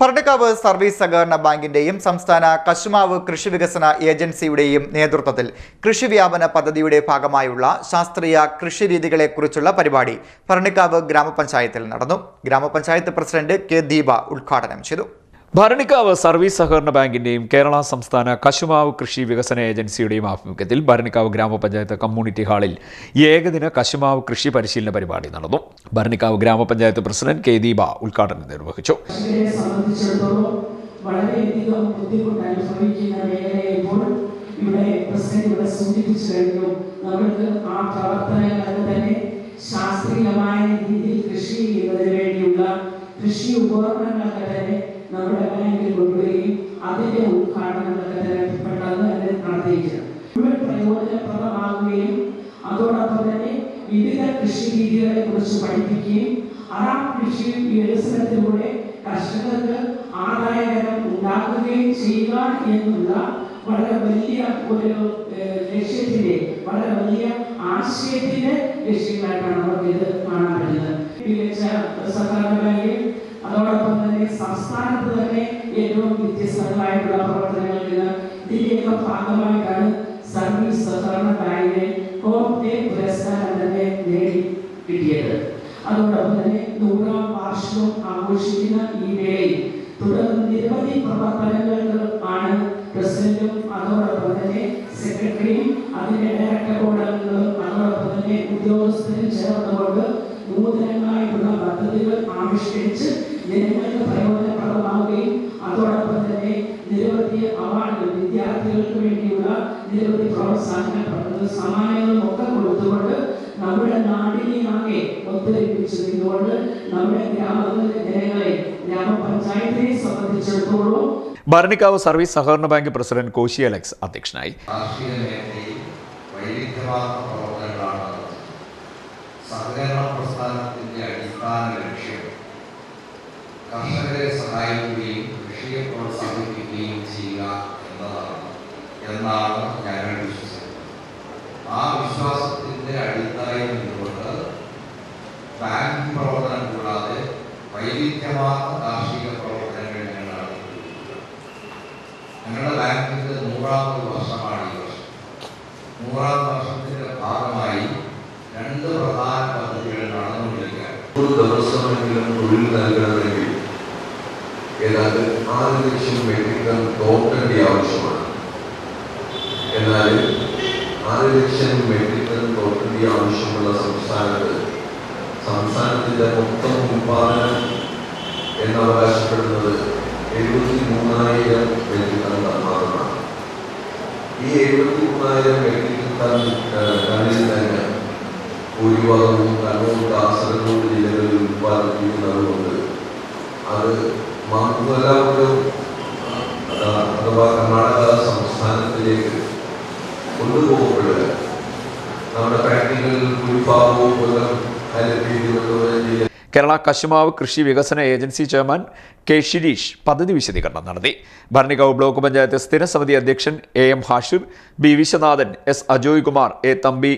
Bharanikkavu service സഹകരണ ബാങ്കിന്റെയും സംസ്ഥാന കശുമാവ് കൃഷി വികസന ഏജൻസിയുടെയും നേതൃത്വത്തിൽ കൃഷി വ്യാപന പദ്ധതിയുടെ ഭാഗമായുള്ള ശാസ്ത്രീയ കൃഷിരീതികളെക്കുറിച്ചുള്ള പരിപാടി ഭരണിക്കാവ് ഗ്രാമപഞ്ചായത്തിൽ നടന്നു. ഗ്രാമപഞ്ചായത്ത് പ്രസിഡന്റ് കെ ദീപ ഉദ്ഘാടനം ചെയ്തു. ഭരണിക്കാവ് സർവീസ് സഹകരണ ബാങ്കിന്റെയും കേരള സംസ്ഥാന കശുമാവ് കൃഷി വികസന ഏജൻസിയുടെയും ആഭിമുഖ്യത്തിൽ ഭരണിക്കാവ് ഗ്രാമപഞ്ചായത്ത് കമ്മ്യൂണിറ്റി ഹാളിൽ ഏകദിന കശുമാവ് കൃഷി പരിശീലന പരിപാടി നടന്നു. ഭരണിക്കാവ് ഗ്രാമപഞ്ചായത്ത് പ്രസിഡന്റ് കെ ദീപ ഉദ്ഘാടനം നിർവഹിച്ചു. വളരെയധികം ബുദ്ധിമുട്ട് അനുഭവിക്കുന്ന മേഖലയപ്പോൾ ഇവിടെ പ്രസിഡന്റ് ഇവിടെ സൂചിപ്പിച്ചു കഴിഞ്ഞു ആ പ്രവർത്തനങ്ങൾക്ക് തന്നെ ശാസ്ത്രീയമായ രീതിയിൽ കൃഷി ചെയ്യുന്നതിന് വേണ്ടിയുള്ള കൃഷി ഉപകരണങ്ങളൊക്കെ തന്നെ നമ്മുടെ ബാങ്കിൽ കൊണ്ടുവരികയും അതിന്റെ ഉദ്ഘാടനങ്ങളൊക്കെ തന്നെ പെട്ടെന്ന് തന്നെ പ്രയോജനപ്രദമാകുകയും അതോടൊപ്പം തന്നെ വിവിധ കൃഷി രീതികളെ കുറിച്ച് പഠിപ്പിക്കുകയും ആ കൃഷി വികസനത്തിലൂടെ കർഷകർക്ക് ആദായകരം ഉണ്ടാക്കുകയും ചെയ്യുക എന്നുള്ള വളരെ വലിയ ഒരു ലക്ഷ്യത്തിന്റെ വളരെ വലിയ ആശയത്തിന്റെ ലക്ഷ്യങ്ങളായിട്ടാണ് നമുക്ക് ഇത് കാണാൻ പറ്റുന്നത്. മികച്ച സഹകരണ ബാങ്കിൽ അതോടൊപ്പം തന്നെ സംസ്ഥാനത്ത് തന്നെ ഏറ്റവും വ്യത്യസ്തങ്ങളായിട്ടുള്ള പ്രവർത്തനങ്ങളിൽ നിന്ന് ഇതിന്റെയൊക്കെ ഭാഗമായിട്ടാണ് സർവീസ് സഹകരണ ബാങ്കിനെ കോപ്റ്റേ പുരസ്കാരം തന്നെ നേടി കിട്ടിയത്. അതോടൊപ്പം തന്നെ നൂറാം വാർഷികം ആഘോഷിക്കുന്ന ഈ വേളയിൽ തുടർന്ന് നിരവധി പ്രവർത്തനങ്ങൾ ആണ് പ്രസിഡന്റും അതോടൊപ്പം തന്നെ സെക്രട്ടറിയും അതിന്റെ ഡയറക്ടർ ബോർഡ് അംഗങ്ങളും അതോടൊപ്പം തന്നെ ഉദ്യോഗസ്ഥരും ചേർന്നുകൊണ്ട് നൂതനങ്ങളായിട്ടുള്ള പദ്ധതികൾ ജനങ്ങൾക്ക് പ്രയോജനപ്രദമാവുകയും അതോടൊപ്പം തന്നെ നിരവധി അവാർഡുകൾ വിദ്യാർത്ഥികൾക്ക് വേണ്ടിയുള്ള നിരവധി പ്രോത്സാഹന പദ്ധതി സമ്മാനങ്ങളും ഒക്കെ കൊടുത്തുകൊണ്ട് നമ്മുടെ നാടിനെ ആകെ ഒത്തൊരുമിച്ച് നിന്നുകൊണ്ട് നമ്മുടെ ഗ്രാമത്തിലെ ജനങ്ങളെ ഗ്രാമപഞ്ചായത്തിനെ സംബന്ധിച്ചിടത്തോളം ഭരണിക്കാവ് സർവീസ് സഹകരണ ബാങ്ക് പ്രസിഡന്റ് കോശി അലക്സ് അധ്യക്ഷനായി കാർഷിക മേഖലയിൽ വൈവിധ്യമാർന്ന പ്രവർത്തനങ്ങളാണ്. സഹകരണ പ്രസ്ഥാനത്തിന്റെ അടിസ്ഥാന ലക്ഷ്യം കൃഷിയെ പ്രോത്സാഹിപ്പിക്കുകയും ചെയ്യുക എന്നതാണ്. എന്നാണ് ഞങ്ങൾ വിശ്വസിക്കുന്നത്. ആ വിശ്വാസത്തിന്റെ അടിത്തറയിൽ നിന്നുകൊണ്ട് ബാങ്ക് പ്രവർത്തനം കൂടാതെ വൈവിധ്യമാർന്ന കാർഷിക പ്രവർത്തനങ്ങൾ ഞങ്ങൾ നടത്തിയിട്ടുണ്ട് ഞങ്ങളുടെ ബാങ്കിന്റെ നൂറാമത് വർഷമാണ് ഈ വർഷം. നൂറാം വർഷത്തിന്റെ ഭാഗമായി രണ്ട് പ്രധാന പദ്ധതികൾ നടന്നുകൊണ്ടിരിക്കുകയാണ്. ഒരു ദിവസമെങ്കിലും തൊഴിൽ നൽകണമെങ്കിൽ ഏതാണ്ട് ആറ് ലക്ഷം മെട്രിക് ടൺ തോട്ടേണ്ട ആവശ്യമാണ്. എന്നാൽ ആറ് ലക്ഷം മെട്രിക് ടൺ തോട്ടേണ്ട ആവശ്യമുള്ള സംസ്ഥാനത്ത് സംസ്ഥാനത്തിന്റെ മൊത്തം ഉൽപാദനം എന്ന് അവകാശപ്പെടുന്നത് എഴുപത്തി മൂന്നായിരം മെട്രിക് ടൺ മാത്രമാണ്. ഈ എഴുപത്തി മൂന്നായിരം മെട്രിക് ടൺ ടണ്ണിൽ തന്നെ ഭൂരിഭാഗവും കണ്ണൂർ കാസർഗോഡ് ജില്ലകളിൽ ഉത്പാദിപ്പിക്കുന്നതുകൊണ്ട് അത് മംഗലാപുരം അതാ- അഥവാ കർണാടക സംസ്ഥാനത്തിലേക്ക് കൊണ്ടുപോകപ്പെടുക നമ്മുടെ ഫാക്ടറികളിൽ ഭൂരിഭാഗവും കൊല്ലം കേരള കശുമാവ് കൃഷി വികസന ഏജൻസി ചെയർമാൻ കെ ശിരീഷ് പദ്ധതി വിശദീകരണം നടത്തി. ഭരണികാവ് ബ്ലോക്ക് പഞ്ചായത്ത് സ്ഥിരസമിതി അധ്യക്ഷൻ A M Hashir B Viswanathan S Ajoy Kumar A Thampi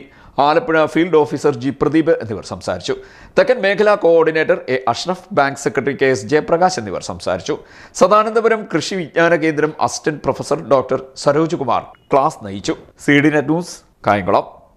Alappuzha field officer G Pradeep എന്നിവർ സംസാരിച്ചു. തെക്കൻ മേഖലാ coordinator A Ashraf bank secretary K S Jayaprakash എന്നിവർ സംസാരിച്ചു. Sadanandapuram Krishi Vijnana Kendram assistant professor doctor Saroj Kumar class നയിച്ചു. C D net news Kayamkulam.